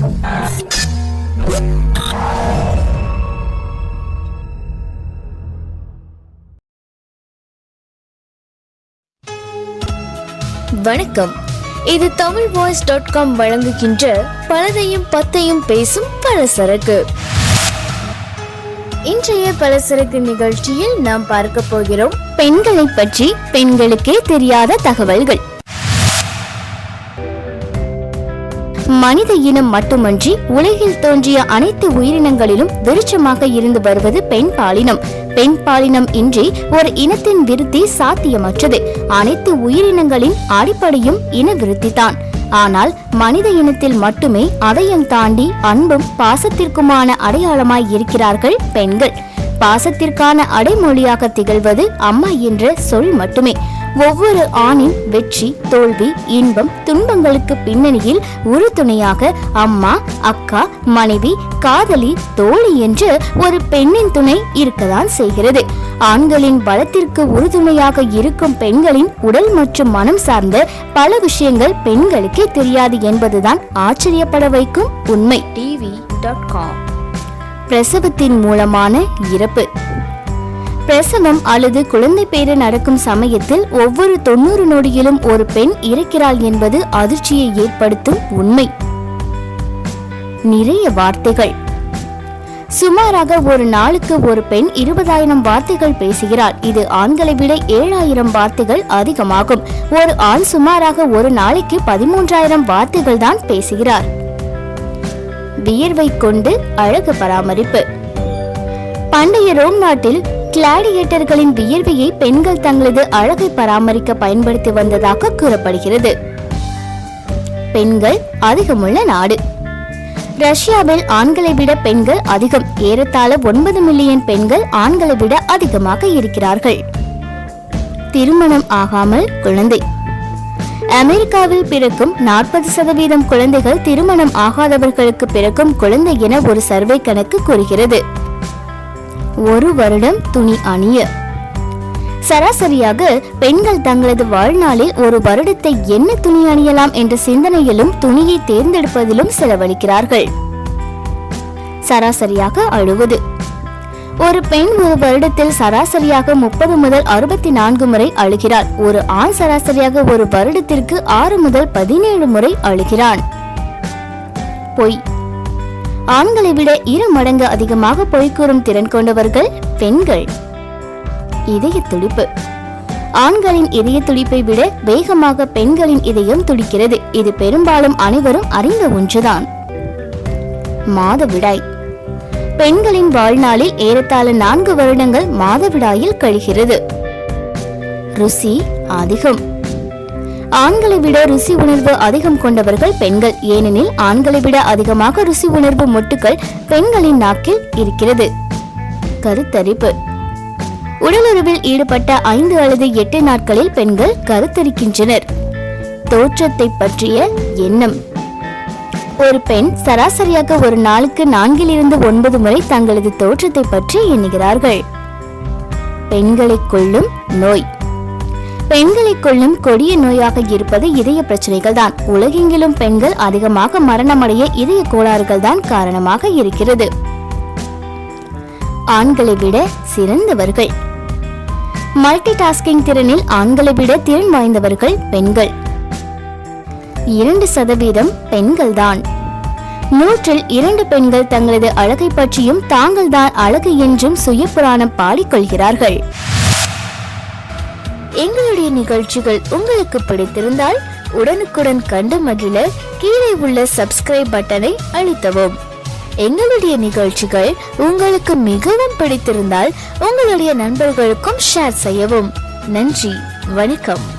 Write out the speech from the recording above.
வணக்கம். இது Tamil voice dot com வழங்குகின்ற பலதையும் பத்தையும் பேசும் பலசரக்கு. இன்றைய பலசரக்கு நிகழ்ச்சியில் நாம் பார்க்க போகிறோம் பெண்களை பற்றி பெண்களுக்கே தெரியாத தகவல்கள். மனித இனம் மட்டுமன்றி உலகில் தோன்றிய அனைத்து உயிரினங்களிலும் விருட்சமாக இருந்து வருவது பெண் பாலினம். பெண் பாலினம் இன்றி ஒரு இனத்தின் விருத்தி சாத்தியமற்றது. அனைத்து உயிரினங்களின் அடிப்படையும் இன விருத்திதான். ஆனால் மனித இனத்தில் மட்டுமே அதையும் தாண்டி அன்பும் பாசத்திற்குமான அடையாளமாய் இருக்கிறார்கள் பெண்கள். பாசத்திற்கான அடைமொழியாக திகழ்வது அம்மா என்ற சொல் மட்டுமே. ஒவ்வொரு ஆணின் வெற்றி தோல்வி இன்பம் துன்பங்களுக்கு பின்னணியில் உறுதுணையாக அம்மா அக்கா மனைவி காதலி தோழி என்று ஒரு பெண்ணின் துணை இருக்கதான் செய்கிறது. ஆண்களின் பலத்திற்கு உறுதுணையாக இருக்கும் பெண்களின் உடல் மற்றும் மனம் சார்ந்த பல விஷயங்கள் பெண்களுக்கே தெரியாது என்பதுதான் ஆச்சரியப்பட வைக்கும் உண்மை. TV dot com. பிரசவத்தின் மூலமான இறப்பு. பிரசவம் அல்லது குழந்தை பேறு நடக்கும் சமயத்தில் ஒவ்வொரு தொண்ணூறு நொடியிலும் ஒரு பெண் இறக்கிறாள் என்பது அதிர்ச்சியை ஏற்படுத்தும் உண்மை. நிறைய வார்த்தைகள். சுமாராக ஒரு நாளுக்கு ஒரு பெண் இருபதாயிரம் வார்த்தைகள் பேசுகிறாள். இது ஆண்களை விட ஏழாயிரம் வார்த்தைகள் அதிகமாகும். ஒரு ஆண் சுமாராக ஒரு நாளைக்கு பதிமூன்றாயிரம் வார்த்தைகள் தான் பேசுகிறார். வியர்வை கொண்டு அழகு பராமரிப்பு. பண்டைய ரோம் நாட்டில் கிளாடியேட்டர்களின் வியர்வையை பெண்கள் தங்களது அழகை பராமரிக்க பயன்படுத்தி வந்ததாக கூறப்படுகிறது. பெண்கள் அதிகமுள்ள நாடு. ரஷ்யாவில் ஆண்களை விட பெண்கள் அதிகம். ஏறத்தாழ ஒன்பது மில்லியன் பெண்கள் ஆண்களை விட அதிகமாக இருக்கிறார்கள். திருமணம் ஆகாமல் குழந்தை. அமெரிக்காவில் பிறக்கும் நாற்பது சதவீதம் குழந்தைகள் திருமணம் ஆகாதவர்களுக்கு பிறக்கும் குழந்தை என ஒரு சர்வே கணக்கு கூறுகிறது. ஒரு வருடம் துணி அணிய. சராசரியாக பெண்கள் தங்களது வாழ்நாளில் ஒரு வருடத்தை என்ன துணி அணியலாம் என்ற சிந்தனையிலும் துணியை தேர்ந்தெடுப்பதிலும் செலவழிக்கிறார்கள். சராசரியாக அழுவது ஒரு பெண் ஒரு வருடத்தில் சராசரியாக முப்பது முதல் அறுபத்தி நான்கு முறை அழுகிறாள். ஒரு ஆண் சராசரியாக ஒரு வருடத்திற்கு ஆறு முதல் பதினேழு முறை அழுகிறான். பொய். ஆண்களை விட இரு மடங்கு அதிகமாக பொய் கூறும் திறன் கொண்டவர்கள் பெண்கள். இதய துடிப்பு. ஆண்களின் இதய துடிப்பை விட வேகமாக பெண்களின் இதயம் துடிக்கிறது. இது பெரும்பாலும் அனைவரும் அறிந்த ஒன்றுதான். மாதவிடாய். பெண்களின் வாழ்நாளில் ஏறத்தாழ நான்கு வருடங்கள் மாதவிடாயில் கழிகிறது. ருசி அதிகம். ஆண்களை விட ருசி உணர்வு அதிகம் கொண்டவர்கள் பெண்கள். ஏனெனில் ஆண்களை விட அதிகமாக ருசி உணர்வு மொட்டுக்கள் பெண்களின் நாக்கில் இருக்கிறது. கருத்தரிப்பு. உடலுறவில் ஈடுபட்ட ஐந்து அல்லது எட்டு நாட்களில் பெண்கள் கருத்தரிக்கின்றனர். தோற்றத்தை பற்றிய எண்ணம். ஒரு பெண் சராசரியாக ஒரு நாளுக்கு நான்கிலிருந்து ஒன்பது முறை தங்களது தோற்றத்தை பற்றி எண்ணுகிறார்கள். பெண்களை கொள்ளும் நோய். பெண்களை கொள்ளும் கொடிய நோயாக இருப்பது இதய பிரச்சனைகள் தான் உலகெங்கிலும் பெண்கள் அதிகமாக மரணமடைய இதய கோளாறுகள் தான் காரணமாக இருக்கிறது. ஆண்களை விட சிறந்தவர்கள். மல்டி டாஸ்கிங் திறனில் ஆண்களை விட திறன் வாய்ந்தவர்கள் பெண்கள். இரண்டு சதவீதம் பெண்கள்தான். நூற்றில் இரண்டு பெண்கள் தங்களது அழகை பற்றியும் தாங்கள் தான் அழகு என்றும் சுய புராணம் பாடிக்கொள்கிறார்கள். எங்களுடைய நிகழ்ச்சிகள் உங்களுக்கு பிடித்திருந்தால் உடனுக்குடன் கண்டு மகிழ கீழே உள்ள சப்ஸ்கிரைப் பட்டனை அழுத்தவும். எங்களுடைய நிகழ்ச்சிகள் உங்களுக்கு மிகவும் பிடித்திருந்தால் உங்களுடைய நண்பர்களுக்கும் ஷேர் செய்யவும். நன்றி வணக்கம்.